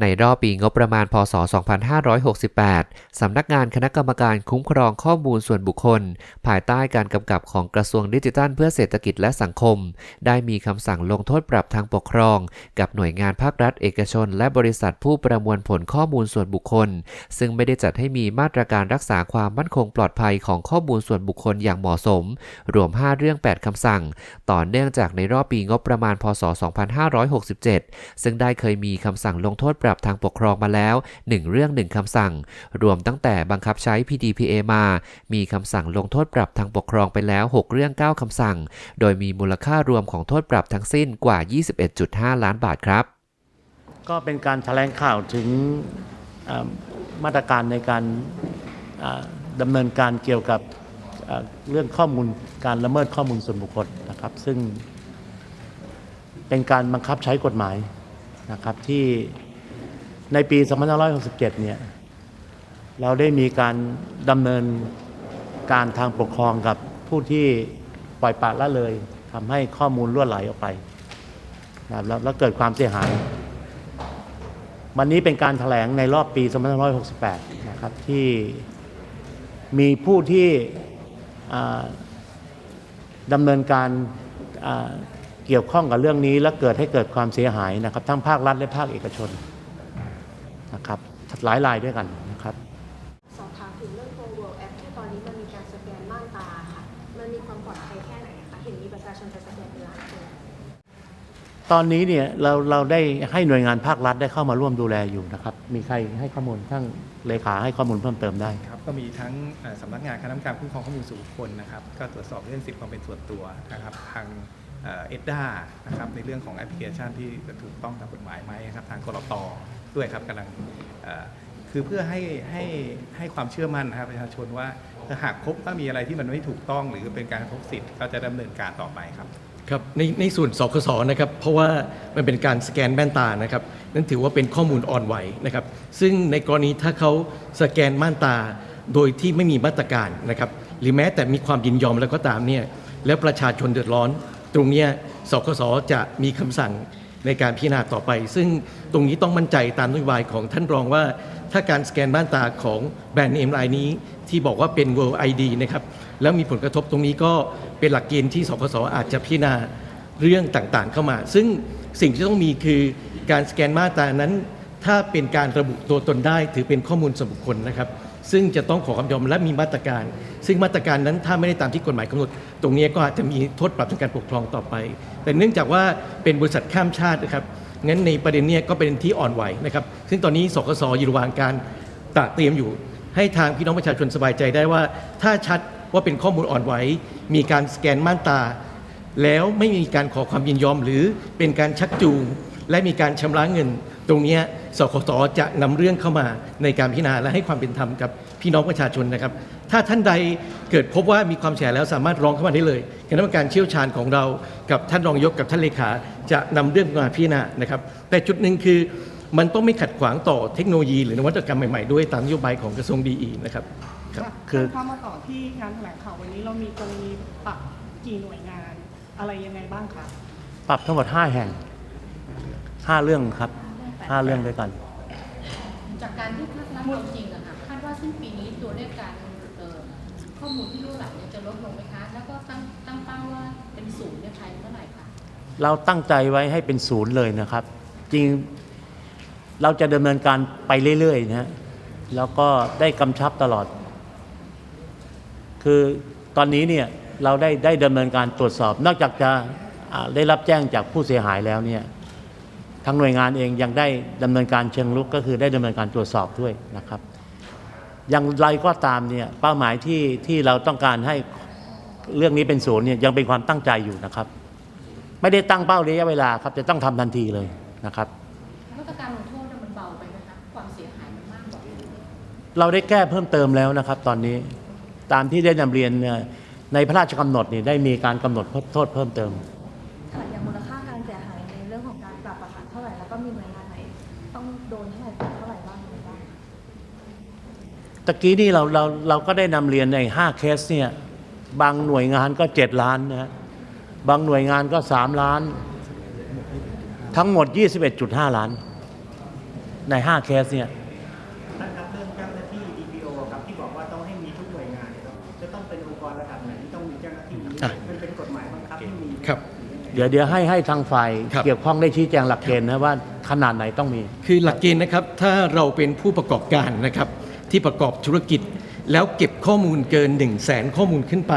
ในรอบปีงบประมาณ พศ 2568 สำนักงานคณะกรรมการคุ้มครองข้อมูลส่วนบุคคล ภายใต้การกำกับของกระทรวงดิจิทัลเพื่อเศรษฐกิจและสังคม ได้มีคำสั่งลงโทษปรับทางปกครอง กับหน่วยงานภาครัฐเอกชน และบริษัทผู้ประมวลผลข้อมูลส่วนบุคคล ซึ่งไม่ได้จัดให้มีมาตรการรักษาความมั่นคงปลอดภัยของข้อมูลส่วนบุคคลอย่างเหมาะสม รวม 5 เรื่อง 8 คำสั่ง ต่อเนื่องจากในรอบปีงบประมาณ พศ 2567 ซึ่งได้เคยมีคำสั่งลงโทษปรับทางปกครองมาแล้ว 1 เรื่อง 1คำสั่ง รวมตั้งแต่บังคับใช้ PDPA มา มีคำสั่งลงโทษปรับทางปกครองไปแล้ว 6 เรื่อง 9คำสั่ง โดยมีมูลค่ารวมของโทษปรับทั้งสิ้นกว่า 21.5 ล้านบาทครับ ก็เป็นการแถลงข่าวถึงมาตรการในการดำเนินการเกี่ยวกับเรื่องข้อมูลการละเมิดข้อมูลส่วนบุคคลนะครับ ซึ่งเป็นการบังคับใช้กฎหมายนะครับที่ ในปี 2567 เนี่ย เราได้มีการดำเนินการทางปกครองกับผู้ที่ปล่อยปละละเลยทำให้ข้อมูลล่วไหลออกไปนะแล้วเกิดความเสียหาย วันนี้เป็นการถแถลงในรอบปี 2568 นะครับ ที่มีผู้ที่ดำเนินการเกี่ยวข้องกับเรื่องนี้ และเกิดให้เกิดความเสียหายนะครับ ทั้งภาครัฐและภาคเอกชน นะครับหลายรายด้วยกันนะครับสอบถามถึงเรื่องตัว World App ที่ตอนนี้มันมีการสแกนม่านตาค่ะ มันมีความปลอดภัยแค่ไหนคะเห็นมีประชาชนไปสแกนเป็นล้านคนตอนนี้เนี่ยเราเราได้ให้หน่วยงานภาครัฐได้เข้ามาร่วมดูแลอยู่นะครับ มีใครให้ข้อมูลทั้งเลขาให้ข้อมูลเพิ่มเติมได้ ครับก็มีทั้งเอ่อสำนักงานคณะกรรมการคุ้มครองข้อมูลส่วนบุคคลนะครับก็ตรวจสอบเรื่องสิทธิความเป็นส่วนตัวนะครับทางเอ็ดด้านะครับในเรื่องของแอปพลิเคชันที่ถูกต้องตามกฎหมายไหมครับทางกรต ด้วยครับกำลังคือเพื่อให้ให้ให้ความเชื่อมั่นนะครับประชาชนว่าถ้าหากพบว่ามีอะไรที่มันไม่ถูกต้องหรือเป็นการกระทบสิทธิ์ก็จะดำเนินการต่อไปครับครับในในส่วนสคสนะครับเพราะว่ามันเป็นการสแกนแว่นตานะครับนั่นถือว่าเป็นข้อมูลอ่อนไหวนะครับ ซึ่งในกรณีถ้าเขาสแกนม่านตาโดยที่ไม่มีมาตรการนะครับหรือแม้แต่มีความยินยอมแล้วก็ตามเนี่ยแล้วประชาชนเดือดร้อน ตรงนี้สคสจะมีคำสั่ง ในการพิจารณาต่อไป ซึ่งตรงนี้ต้องมั่นใจตามนโยบายของท่านรองว่า ถ้าการสแกนม่านตาของแบรนด์เนมรายนี้ ที่บอกว่าเป็น World ID นะครับแล้วมีผลกระทบตรงนี้ก็เป็นหลักเกณฑ์ที่สคสอาจจะพิจารณาเรื่องต่างๆ เข้ามา ซึ่งสิ่งที่ต้องมีคือการสแกนมาตานั้น ถ้าเป็นการระบุตัวตนได้ถือเป็นข้อมูลส่วนบุคคลนะครับ ซึ่งจะต้องขอความยอมและมีมาตรการ ซึ่งมาตรการนั้นถ้าไม่ได้ตามที่กฎหมายกำหนด ตรงนี้ก็อาจจะมีโทษปรับทางการปกครองต่อไป แต่เนื่องจากว่าเป็นบริษัทข้ามชาตินะครับงั้นในประเด็นนี้ก็เป็นที่อ่อนไหวนะครับ ซึ่งตอนนี้สกสอยู่ระหว่างการตระเตรียมอยู่ ให้ทางพี่น้องประชาชนสบายใจได้ว่า ถ้าชัดว่าเป็นข้อมูลอ่อนไหวมีการสแกนม่านตา แล้วไม่มีการขอความยินยอมหรือเป็นการชักจูงและมีการชำระเงิน ตรงเนี้ยสคสจะนำเรื่องเข้ามาในการพิจารณาและให้ความเป็นธรรมกับพี่น้องประชาชนนะครับ ถ้าท่านใดเกิดพบว่ามีความเสียหายแล้วสามารถร้องเข้ามาได้เลยคณะกรรมการเชี่ยวชาญของเรา กับท่านรองนายกกับท่านเลขาจะนำเรื่องมาพิจารณานะครับ แต่จุดหนึ่งคือมันต้องไม่ขัดขวางต่อเทคโนโลยี หรือนวัตกรรมใหม่ๆด้วยตามนโยบายของกระทรวงดีนะครับครับคือเข้ามาต่อที่งานแถลงข่าววันนี้เรามีตรงมีปรับกี่หน่วยงานอะไรยังไงบ้างคะปรับทั้งหมด 5 แห่ง 5 เรื่องครับ 5เรื่องด้วยกัน จากการที่ภาครัฐเอาจริงอะค่ะคาดว่าสิ้นปีนี้ตัวเลขการเอ่อข้อมูลที่รั่วไหลเนี่ยจะลดลงไหมคะ แล้วก็ตั้งตั้งเป้าว่าเป็นศูนย์เนี่ยภายในเมื่อไหร่คะเราตั้งใจไว้ให้เป็นศูนย์เลยนะครับ จริงเราจะดำเนินการไปเรื่อยๆนะฮะแล้วก็ได้กำชับตลอด คือตอนนี้เนี่ยเราได้ได้ดำเนินการตรวจสอบ นอกจากจะอ่าได้รับแจ้งจากผู้เสียหายแล้วเนี่ย ทางหน่วยงานเองยังได้ดำเนินการเชิงลุกก็คือได้ดำเนินการตรวจสอบด้วยนะครับอย่างไรก็ตามเนี่ยเป้าหมายที่ที่เราต้องการให้เรื่องนี้เป็นศูนย์เนี่ยยังเป็นความตั้งใจอยู่นะครับ ไม่ได้ตั้งเป้าระยะเวลาครับจะต้องทำทันทีเลยนะครับมาตรการลงโทษเนี่ยมันเบาไปไหมคะความเสียหายมันมากกว่าเราได้แก้เพิ่มเติมแล้วนะครับ ตอนนี้ตามที่ได้นำเรียนเนี่ยในพระราชกำหนดนี่ได้มีการกำหนดโทษเพิ่มเติม ตะกี้นี่เราเราเราก็ได้นำเรียนใน 5 เคสเนี่ยบางหน่วยงานก็ 7 ล้านนะฮะบางหน่วยงานก็ 3 ล้าน ทั้งหมด 21.5 ล้าน ใน 5 เคสเนี่ยท่านครับเรื่องเจ้าหน้าที่ DPO ครับที่บอกว่าต้องให้มีทุกหน่วยงานเนี่ยครับจะต้องเป็นองค์กรระดับไหนที่ต้องมีเจ้าหน้าที่นี้อะมันเป็นกฎหมายบังคับที่มีครับ เดี๋ยวเดี๋ยวให้ให้ทางฝ่ายครับ เกี่ยวข้องได้ชี้แจงหลักเกณฑ์นะว่าขนาดไหนต้องมี คือหลักเกณฑ์นะครับถ้าเราเป็นผู้ประกอบการนะครับ ที่ประกอบธุรกิจ แล้วเก็บข้อมูลเกิน 1 0 0 0 0แสนข้อมูลขึ้นไป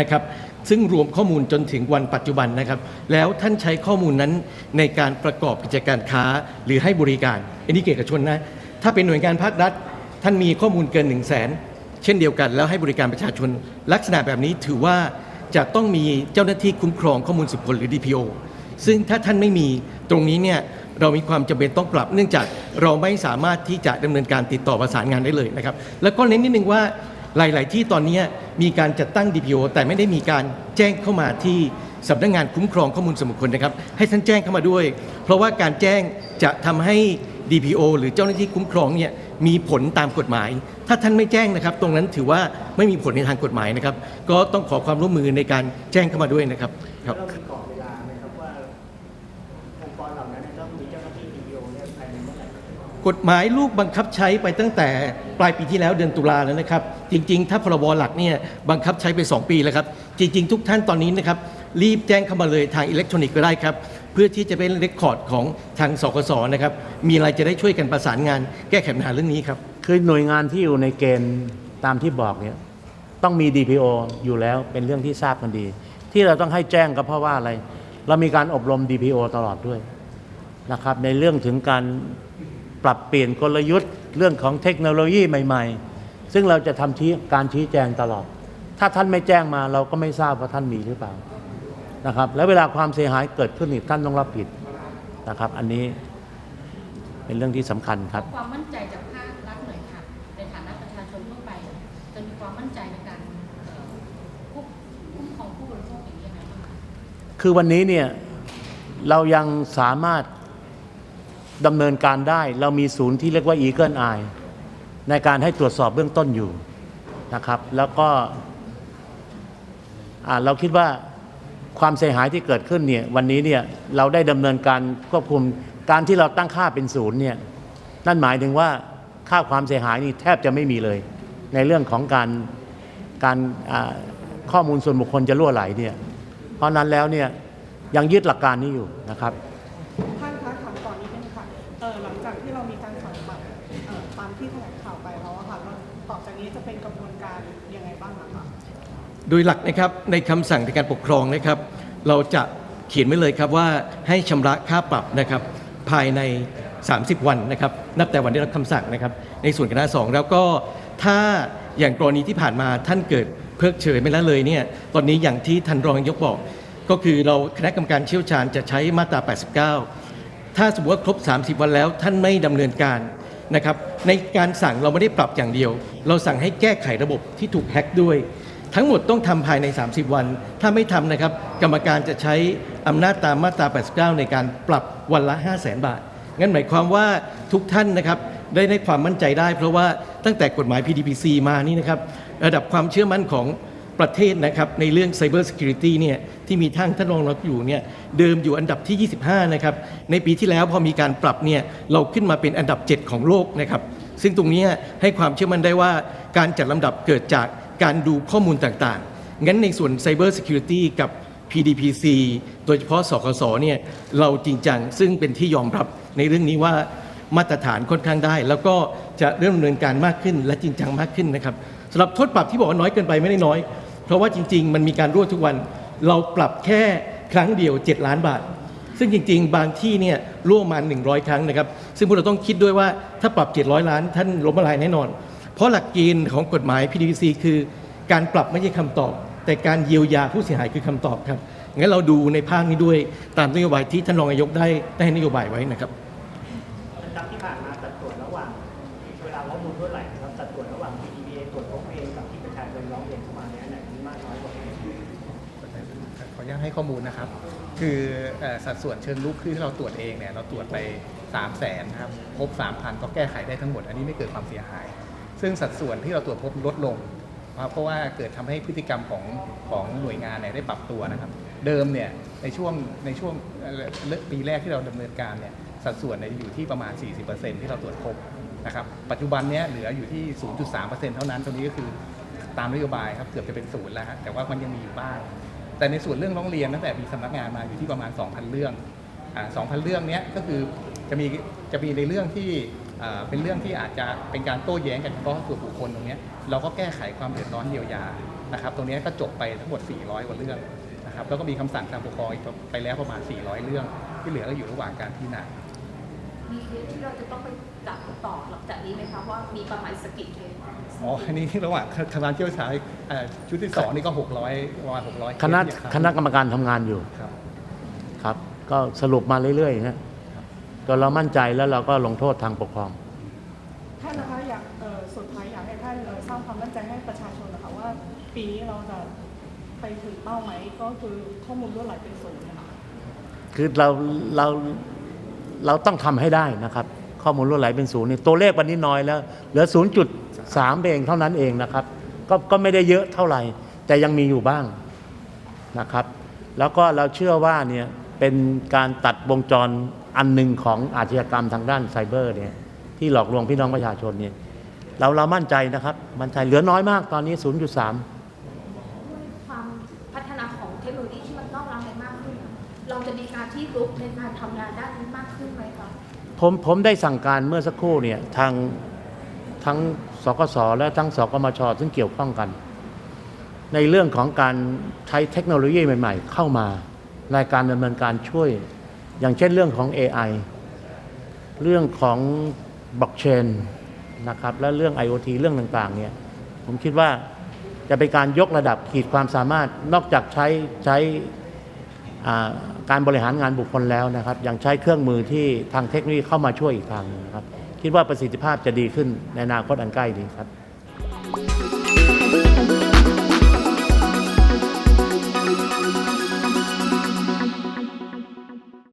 นะครับซึ่งรวมข้อมูลจนถึงวันปัจจุบันนะครับ แล้วท่านใช้ข้อมูลนั้นในการประกอบกิจการค้าหรือให้บริการอันนี้เอกชนนะถ้าเป็นหน่วยงานภาครัฐ ท่านมีข้อมูลเกิน 1 0 0 0 0แสนเช่นเดียวกันแล้วให้บริการประชาชน ลักษณะแบบนี้ถือว่าจะต้องมีเจ้าหน้าที่คุ้มครองข้อมูลส่วนบุคคลหรือ DPO ซึ่งถ้าท่านไม่มีตรงนี้เนี่ย เรามีความจำเป็นต้องปรับ เนื่องจากเราไม่สามารถที่จะดำเนินการติดต่อประสานงานได้เลยนะครับ แล้วก็เน้นนิดนึงว่าหลาย ๆ ที่ตอนนี้มีการจัดตั้ง DPO แต่ไม่ได้มีการแจ้งเข้ามาที่สำนักงานคุ้มครองข้อมูลส่วนบุคคลนะครับ ให้ท่านแจ้งเข้ามาด้วย เพราะว่าการแจ้งจะทำให้ DPO หรือเจ้าหน้าที่คุ้มครองเนี่ยมีผลตามกฎหมาย ถ้าท่านไม่แจ้งนะครับ ตรงนั้นถือว่าไม่มีผลในทางกฎหมายนะครับ ก็ต้องขอความร่วมมือในการแจ้งเข้ามาด้วยนะครับครับ กฎหมายลูกบังคับใช้ไปตั้งแต่ปลายปีที่แล้วเดือนตุลาแล้วนะครับ จริง ๆ ถ้าพรบหลักเนี่ยบังคับใช้ไป 2 ปีแล้วครับ จริง ๆ ทุกท่านตอนนี้นะครับ รีบแจ้งเข้ามาเลยทางอิเล็กทรอนิกส์ก็ได้ครับ เพื่อที่จะเป็นเรคคอร์ดของทางสกสนะครับ มีอะไรจะได้ช่วยกันประสานงาน แก้ไขปัญหาเรื่องนี้ครับคือหน่วยงานที่อยู่ในเกณฑ์ตามที่บอกเนี่ยต้องมี DPO อยู่แล้วเป็นเรื่องที่ทราบกันดี ที่เราต้องให้แจ้งก็เพราะว่าอะไร เรามีการอบรม DPO ตลอดด้วยนะครับในเรื่องถึงการ ปรับเปลี่ยนกลยุทธ์เรื่องของเทคโนโลยีใหม่ ๆ ซึ่งเราจะทำชี้การชี้แจงตลอด ถ้าท่านไม่แจ้งมาเราก็ไม่ทราบว่าท่านมีหรือเปล่านะครับ แล้วเวลาความเสียหายเกิดขึ้นอีกท่านต้องรับผิดนะครับ อันนี้เป็นเรื่องที่สำคัญครับ ความมั่นใจจากภาครัฐหน่อยค่ะในฐานะประชาชนทั่วไปจะมีความมั่นใจในการเอ่อควบคุ้มครองผู้บริโภคอย่างนี้ยังไงบ้างคะ คือวันนี้เนี่ยเรายังสามารถ ดำเนินการได้ เรามีศูนย์ที่เรียกว่า Eagle Eye ในการให้ตรวจสอบเบื้องต้นอยู่นะครับ แล้วก็เราคิดว่าความเสียหายที่เกิดขึ้นเนี่ยวันนี้เนี่ยเราได้ดำเนินการควบคุมการที่เราตั้งค่าเป็นศูนย์เนี่ยนั่นหมายถึงว่าค่าความเสียหายนี่แทบจะไม่มีเลย ในเรื่องของการการข้อมูลส่วนบุคคลจะรั่วไหลเนี่ยเพราะนั้นแล้วเนี่ยยังยึดหลักการนี้อยู่นะครับ โดยหลักนะครับในคำสั่งในการปกครองนะครับ เราจะเขียนไว้เลยครับว่าให้ชำระค่าปรับนะครับภายใน 30 วันนะครับ นับแต่วันได้รับคำสั่งนะครับ ในส่วนคณะสองแล้วก็ถ้าอย่างกรณีที่ผ่านมาท่านเกิดเพิกเฉยไม่ละเลยเนี่ยตอนนี้อย่างที่ท่านรองยกบอก ก็คือเราคณะกรรมการเชี่ยวชาญจะใช้มาตรา 89 ถ้าสมมติว่าครบ 30 วันแล้วท่านไม่ดำเนินการนะครับในการสั่งเราไม่ได้ปรับอย่างเดียว เราสั่งให้แก้ไขระบบที่ถูกแฮ็กด้วย ทั้งหมดต้องทำภายใน 30 วัน ถ้าไม่ทำนะครับ กรรมการจะใช้อำนาจตามมาตรา 89 ในการปรับวันละ 5 0 0 0 0 0บาท งั้นหมายความว่าทุกท่านนะครับได้ได้ความมั่นใจได้ เพราะว่าตั้งแต่กฎหมาย PDPC มานี่นะครับระดับความเชื่อมั่นของประเทศนะครับในเรื่อง Cyber Security เนี่ยที่มีท่านท่านรองรับอยู่เนี่ยเดิมอยู่อันดับที่ 25 นะครับ ในปีที่แล้วพอมีการปรับเนี่ยเราขึ้นมาเป็นอันดับ 7 ของโลกนะครับ ซึ่งตรงนี้ให้ความเชื่อมั่นได้ว่าการจัดลำดับเกิดจาก การดูข้อมูลต่างๆ งั้นในส่วน Cyber Security กับ PDPC โดยเฉพาะสคสเนี่ยเราจริงจัง ซึ่งเป็นที่ยอมรับในเรื่องนี้ว่ามาตรฐานค่อนข้างได้ แล้วก็จะเริ่มดำเนินการมากขึ้นและจริงจังมากขึ้นนะครับสำหรับโทษปรับที่บอกว่าน้อยเกินไปไม่ได้น้อย เพราะว่าจริง ๆ มันมีการรั่วทุกวัน เราปรับแค่ครั้งเดียว 7 ล้านบาท ซึ่งจริง ๆ บางที่เนี่ยรั่วมมา100 ครั้งนะครับซึ่งพวกเราต้องคิดด้วยว่าถ้าปรับ 700 ล้านท่านล้มละลายแน่นอน เพราะหลักเกณฑ์ของกฎหมาย PDPC คือการปรับไม่ใช่คำตอบ แต่การเยียวยาผู้เสียหายคือคำตอบครับงั้นเราดูในภาคนี้ด้วยตามนโยบายที่ท่านรองนายกได้ได้ให้นโยบายไว้นะครับอันดับที่ผ่านมาสัดส่วนระหว่างเวลาข้อมูลเท่าไหร่นะครับสัดส่วนระหว่าง PDPA ตรวจพบเองกับที่ประชาชนร้องเรียนเข้ามาเนี่ยอันไหนมีมากน้อยกว่ากันขออนุญาตให้ข้อมูลนะครับ คือเอ่อสัดส่วนเชิงลุกที่เราตรวจเองเนี่ยเราตรวจไป 3 0 0แสนครับพบ 3,000 ก็แก้ไขได้ทั้งหมด อันนี้ไม่เกิดความเสียหาย ซึ่งสัดส่วนที่เราตรวจพบลดลงนะครับเพราะว่าเกิดทำให้พฤติกรรมของของหน่วยงานเนี่ยได้ปรับตัวนะครับ เดิมเนี่ยในช่วงในช่วงปีแรกที่เราดำเนินการเนี่ยสัดส่วนเนี่ยอยู่ที่ประมาณ 40%ที่เราตรวจพบนะครับปัจจุบันเนี้ยเหลืออยู่ที่ 0.3%เท่านั้นตรงนี้ก็คือตามนโยบายครับเกือบจะเป็นศูนย์แล้วฮะแต่ว่ามันยังมีอยู่บ้าง แต่ในส่วนเรื่องร้องเรียนตั้งแต่มีสำนักงานมาอยู่ที่ประมาณ 2,000 เรื่องอ่า2,000 เรื่องเนี้ยก็คือจะมีจะมีในเรื่องที่ เป็นเรื่องที่อาจจะเป็นการโต้แย้งกันเฉพาะส่วนบุคคลตรงเนี้ยเราก็แก้ไขความเดือดร้อนเยียวยานะครับตรงเนี้ยก็จบไปทั้งหมด 400กว่าเรื่องนะครับแล้วก็มีคำสั่งทางปกครองอีกไปแล้วประมาณ 400 เรื่อง ที่เหลือก็อยู่ระหว่างการพิจารณามีเคสที่เราจะต้องไปจับต่อหลังจากนี้ไหมคะว่ามีประมาณสกกิดเคสอ๋ออันนี้ระหว่างทางการเชี่ยวชาญเอ่อชุดที่สองนี่ก็ 600ประมาณ600คณะเคสที่จคณะกรรมการทำงานอยู่ครับครับ ก็สรุปมาเรื่อยๆนะ จนเรามั่นใจแล้วเราก็ลงโทษทางปกครอง ท่านนะคะอยากเอ่อสุดท้ายอยากให้ท่านเอ่อสร้างความมั่นใจให้ประชาชนนะคะว่าปีนี้เราจะไปถึงเป้าไหมก็คือข้อมูลรั่วไหลเป็นศูนย์นะคะ คือเราเราเราต้องทำให้ได้นะครับ ข้อมูลรั่วไหลเป็นศูนย์นี่ตัวเลขวันนี้น้อยแล้ว เหลือ 0.3เองเท่านั้นเองนะครับ ก็ก็ไม่ได้เยอะเท่าไหร่ แต่ยังมีอยู่บ้างนะครับ แล้วก็เราเชื่อว่าเนี่ยเป็นการตัดวงจร อันหนึ่งของอาชญากรรมทางด้านไซเบอร์เนี่ยที่หลอกลวงพี่น้องประชาชนเนี่ยเราเรามั่นใจนะครับ มั่นใจเหลือน้อยมากตอนนี้ 0.3ด้วยความพัฒนาของเทคโนโลยีที่มันก้าวล้ำไปมากขึ้นอะเราจะมีการที่รุกในการทำงานด้านนี้มากขึ้นไหมคะผมผมได้สั่งการเมื่อสักครู่เนี่ยทางทั้งสกสและทั้งสกมชซึ่งเกี่ยวข้องกัน ในเรื่องของการใช้เทคโนโลยีใหม่ ๆ เข้ามาในการดำเนินการช่วย อย่างเช่นเรื่องของ AI เรื่องของบล็อกเชนนะครับและเรื่อง IoT เรื่องต่างๆเนี่ยผมคิดว่าจะเป็นการยกระดับขีดความสามารถนอกจากใช้ใช้การบริหารงานบุคคลแล้วนะครับ ยังใช้เครื่องมือที่ทางเทคโนโลยีเข้ามาช่วยอีกทางหนึงนะครับ คิดว่าประสิทธิภาพจะดีขึ้นในอนาคตอันใกล้นี้ครับ